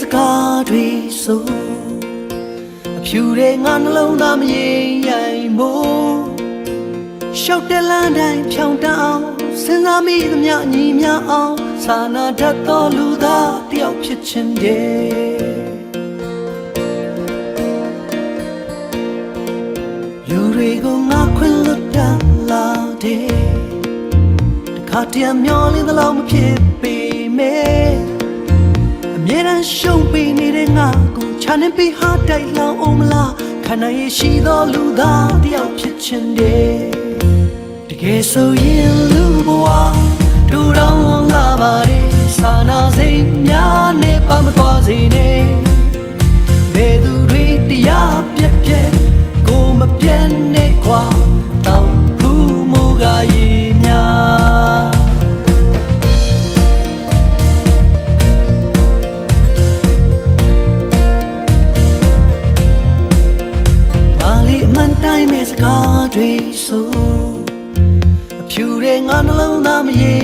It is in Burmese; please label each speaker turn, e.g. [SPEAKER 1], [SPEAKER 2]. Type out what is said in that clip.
[SPEAKER 1] စကားတွေဆိုအဖြူတဲ့ငါနှလုံးသားမရင်ရိုင်မို့ရှောက်တဲ့လမ်းတိုင်းဖြောင်းတအောင်စဉ်းစားမိသမျှညီမြအောင်စာနာတတ်သောလူသားတယောက်ဖြစ်ခြင်းတဲ့လူတွေကိုငါခွင့်လွတ်တတ်လာတယ်တခါတည်းမျောလင်းသလောက်မဖြစ်ပေမဲ့အ မြဲတမ်းရှုံးပေးနေတဲ့ငါကိုချမ်းနေပြီးဟာတိုက်လောင်အောင်မလားခန္ဓာရရှိသောလူသားတယောက်ဖြစ်ခြင်းတယ်တကယ်ဆိုရင်လူဘဝဒူတောင်းလာပါလေစာနာစိတ်များနဲ့ပတ်မသွားစေနဲ့ဘယ်သူတွေတရားပြက်ပြက်ကိုမပြတ်နဲ့ခွာတောင်းဘူးမူကရေ စကားတွေဆိုအဖြူတဲ့ငါနှလုံးသားမရင်ရိုင်ဖို့